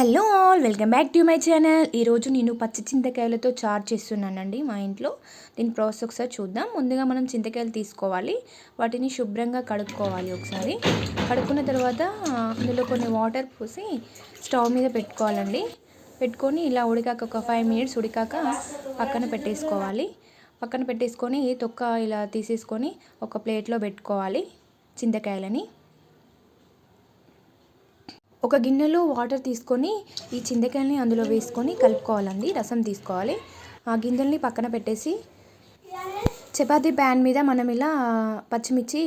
Hello all welcome back to my channel. ఈరోజు నేను పచ్చి చింతకాయలతో చారు చేస్తున్నానండి మా ఇంట్లో. దీని ప్రాసెస్ ఒకసారి చూద్దాం. ముందుగా మనం చింతకాయలు తీసుకోవాలి. వాటిని శుభ్రంగా కడుక్కోవాలి ఒకసారి. కడుక్కున్న తర్వాత అందులో కొన్ని వాటర్ పోసి స్టవ్ మీద పెట్టుకోవాలండి. పెట్టుకొని ఇలా ఉడికాక ఒక ఫైవ్ మినిట్స్ ఉడికాక పక్కన పెట్టేసుకోవాలి. పక్కన పెట్టేసుకొని తొక్క ఇలా తీసేసుకొని ఒక ప్లేట్లో పెట్టుకోవాలి చింతకాయలని. ఒక గిన్నెలో వాటర్ తీసుకొని ఈ చింతకాయల్ని అందులో వేసుకొని కలుపుకోవాలండి రసం తీసుకోవాలి. ఆ గింజల్ని పక్కన పెట్టేసి చపాతీ ప్యాన్ మీద మనం ఇలా పచ్చిమిర్చి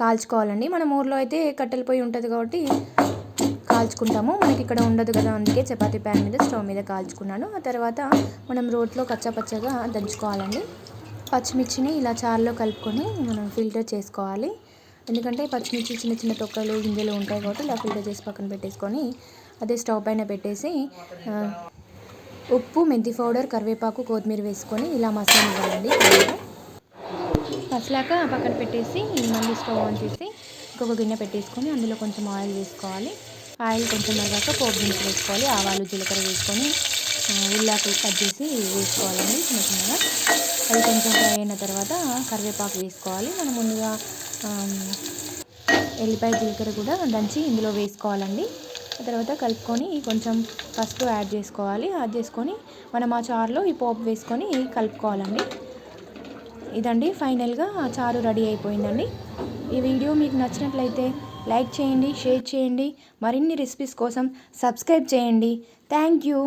కాల్చుకోవాలండి. మన ఊర్లో అయితే కట్టెల పొయ్యి ఉంటుంది కాబట్టి కాల్చుకుంటాము. మనకి ఇక్కడ ఉండదు కదా అందుకే చపాతీ ప్యాన్ మీద స్టవ్ మీద కాల్చుకున్నాను. ఆ తర్వాత మనం రోట్లో కచ్చాపచ్చగా దంచుకోవాలండి. పచ్చిమిర్చిని ఇలా చారులో కలుపుకొని మనం ఫిల్టర్ చేసుకోవాలి. ఎందుకంటే పచ్చిమిర్చి చిన్న చిన్న తొక్కలు గింజలు ఉంటాయి కాబట్టి ఇలా ఫిల్టర్ చేసి పక్కన పెట్టేసుకొని అదే స్టవ్ పైన పెట్టేసి ఉప్పు మెంతి పౌడర్ కరివేపాకు కొత్తిమీర వేసుకొని ఇలా మసాలా ఇవ్వాలండి మసలాక పక్కన పెట్టేసి మళ్ళీ స్టవ్ ఆన్ చేసి ఇంకొక గిన్నె పెట్టేసుకొని అందులో కొంచెం ఆయిల్ వేసుకోవాలి. ఆయిల్ కొంచెం మరిగాక పోపు దినుసులు వేసుకోవాలి. ఆవాలు జీలకర్ర వేసుకొని ఉల్లాకులు కట్ చేసి వేసుకోవాలండి చిన్న చిన్నగా అది కొంచెం ఫ్రై అయిన తర్వాత కరివేపాకు వేసుకోవాలి. మనం ముందుగా ఎల్లిపాయ జీలకర్ర కూడా దంచి ఇందులో వేసుకోవాలండి. ఆ తర్వాత కలుపుకొని కొంచెం ఫస్ట్ యాడ్ చేసుకోవాలి. యాడ్ చేసుకొని మనం ఆ చారులో ఈ పోపు వేసుకొని కలుపుకోవాలండి. ఇదండి ఫైనల్గా ఆ చారు రెడీ అయిపోయిందండి. ఈ వీడియో మీకు నచ్చినట్లయితే లైక్ చేయండి షేర్ చేయండి. మరిన్ని రెసిపీస్ కోసం సబ్స్క్రైబ్ చేయండి. Thank you.